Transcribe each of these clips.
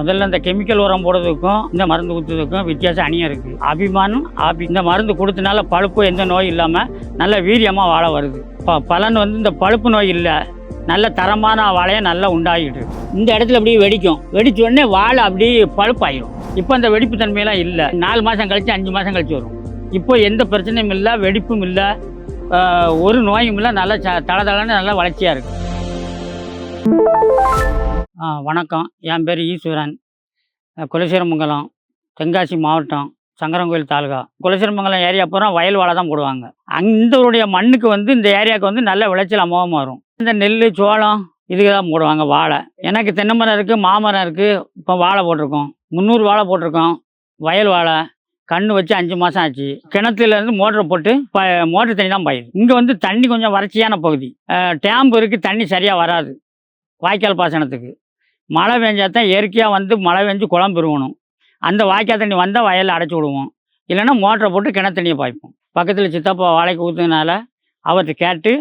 முதல்ல இந்த கெமிக்கல் உரம் போடுறதுக்கும் இந்த மருந்து ஊற்றுறதுக்கும் வித்தியாசம் அணியம் இருக்குது அபிமானம் ஆபி இந்த மருந்து கொடுத்தனால பழுப்பு எந்த நோய் இல்லாமல் நல்ல வீரியமாக வாழை வருது. இப்போ பலன் வந்து இந்த பழுப்பு நோய் இல்லை. நல்ல தரமான வாழையை நல்லா உண்டாகிட்டு. இருக்கு. இந்த இடத்துல அப்படியே வெடிக்கும். வெடிச்ச உடனே வாழை அப்படியே பழுப்பாயிரும். இப்போ அந்த வெடிப்பு தன்மையெல்லாம் இல்லை. நாலு மாதம் கழித்து அஞ்சு மாதம் கழிச்சு வரும். இப்போ எந்த பிரச்சனையும் இல்லை வெடிப்பும் இல்லை ஒரு நோயும் இல்லை நல்லா ச தளதளன்னு நல்லா வளர்ச்சியாக இருக்குது வணக்கம். என் பேர் ஈஸ்வரன். குலசீரமங்கலம் தென்காசி மாவட்டம் சங்கரங்கோயில் தாலுகா. குலசீரமங்கலம் ஏரியா பூரா வயல் வாழை தான் போடுவாங்க. அந்தவருடைய மண்ணுக்கு வந்து இந்த ஏரியாவுக்கு வந்து நல்ல விளைச்சல் அமோகமாக வரும். இந்த நெல் சோளம் இதுக்கு தான் போடுவாங்க வாழை. எனக்கு தென்னை மரம் இருக்குது மாமரம் இருக்குது இப்போ வாழை போட்டிருக்கோம். முந்நூறு வாழை போட்டிருக்கோம். வயல் வாழை கண்ணு வச்சு அஞ்சு மாதம் ஆச்சு. கிணத்துலேருந்து மோட்டரை போட்டு ப மோட்டர் தண்ணி தான் பாயுது. இங்கே வந்து தண்ணி கொஞ்சம் வறட்சியான பகுதி. டேம்பு இருக்குது தண்ணி சரியாக வராது. வாய்க்கால் பாசனத்துக்கு. மழை பெஞ்சா தான் இயற்கையாக வந்து மழை பெஞ்சு குளம் பெருகணும். அந்த வாய்க்கால் தண்ணி வந்தால் வயலில் அடைச்சி விடுவோம். இல்லைன்னா மோட்டரை போட்டு கிணத்து தண்ணியை பாய்ப்போம். பக்கத்தில் சித்தப்பா வாழைக்கு ஊற்றுனால அவர்கிட்ட கேட்டு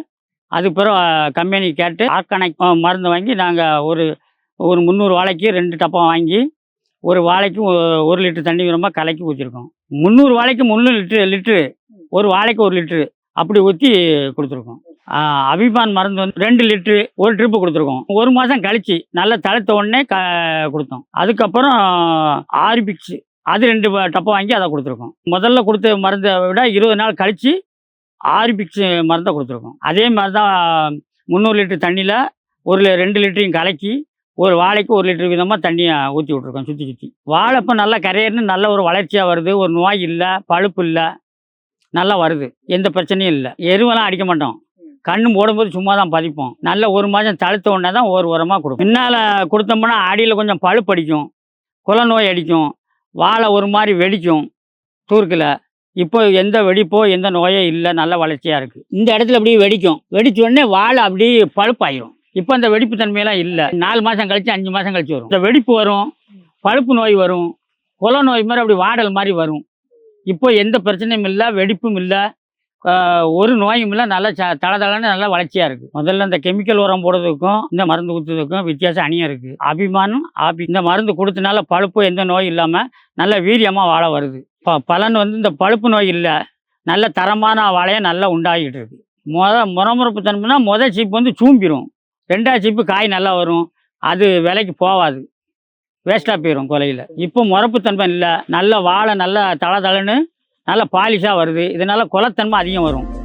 அதுக்கு பிறகு கம்பெனி கேட்டு ஆர்கானிக் மருந்து வாங்கி நாங்கள் ஒரு ஒரு முந்நூறு வாழைக்கு ரெண்டு டப்பா வாங்கி ஒரு வாழைக்கு ஒரு லிட்டர் தண்ணி விரும்ப கலக்கி ஊற்றிருக்கோம் முந்நூறு வாழைக்கு முந்நூறு லிட்ரு லிட்ரு ஒரு வாழைக்கு ஒரு லிட்ரு அப்படி ஊற்றி கொடுத்துருக்கோம். அபிமான் மருந்து வந்து ரெண்டு லிட்ரு ஒரு ட்ரிப்பு கொடுத்துருக்கோம். ஒரு மாதம் கழிச்சு நல்லா தழுத்த உடனே க கொடுத்தோம். அதுக்கப்புறம் ஆர்பிக்ஸ் அது ரெண்டு டப்பா வாங்கி அதை கொடுத்துருக்கோம். முதல்ல கொடுத்த மருந்தை விட இருபது நாள் கழிச்சு ஆர்பிக்ஸ் மருந்தை கொடுத்துருக்கோம். அதே மாதிரி தான் முந்நூறு லிட்டர் தண்ணியில் ஒரு ரெண்டு லிட்டரையும் கலக்கி ஒரு வாழைக்கு ஒரு லிட்டர் விதமாக தண்ணியை ஊற்றி விட்ருக்கோம் சுற்றி சுற்றி வாழைப்போ நல்லா கரையர்னு நல்ல ஒரு வளர்ச்சியாக வருது. ஒரு நோய் இல்லை பழுப்பு இல்லை நல்லா வருது. எந்த பிரச்சனையும் இல்லை. எருவெல்லாம் அடிக்க மாட்டோம். கண்ணு போடும்போது சும்மா தான் பதிப்போம். நல்ல ஒரு மாதம் தழுத்த உடனே தான் ஒரு உரமாக கொடுக்கும் பின்னால் கொடுத்தோம்னா அடியில் கொஞ்சம் பழுப்பு அடிக்கும். குல நோய் அடிக்கும். வாழை ஒரு மாதிரி வெடிக்கும். தூர்க்கில். இப்போ எந்த வெடிப்போ எந்த நோயோ இல்லை. நல்ல வளர்ச்சியாக இருக்குது இந்த இடத்துல அப்படியே வெடிக்கும். வெடிச்ச உடனே வாழை அப்படியே பழுப்பாயிரும். இப்போ அந்த வெடிப்பு தன்மையெல்லாம் இல்லை. நாலு மாதம் கழித்து அஞ்சு மாதம் கழிச்சு வரும். இந்த வெடிப்பு வரும். பழுப்பு நோய் வரும். குல நோய் மாதிரி அப்படி வாடல் மாதிரி வரும். இப்போ எந்த பிரச்சனையும் இல்லை. வெடிப்பும் இல்லை. ஒரு நோயும் இல்லை நல்லா ச தளதளன்னு நல்லா வளர்ச்சியாக இருக்குது முதல்ல இந்த கெமிக்கல் உரம் போடுறதுக்கும் இந்த மருந்து ஊற்றுறதுக்கும் வித்தியாசம் அணியம் இருக்குது அபிமானம் ஆபி இந்த மருந்து கொடுத்தனால பழுப்பு எந்த நோய் இல்லாமல் நல்ல வீரியமாக வாழை வருது. ப பலன் வந்து இந்த பழுப்பு நோய் இல்லை நல்ல தரமான வாழையை நல்லா உண்டாகிட்டு இருக்கு. முத முறமுறப்பு தன்மைனா முதல் சீப்பு வந்து சூம்பிடும் ரெண்டாவது சீப்பு காய் நல்லா வரும் அது விலைக்கு போகாது வேஸ்ட்டாக போயிடும் கொலையில். இப்போ முறப்புத்தன்மை இல்லை நல்ல வாழை நல்லா தள தளன்னு நல்ல பாலிஷாக வருது. இதனால குலத்தன்மை அதிகம் வரும்.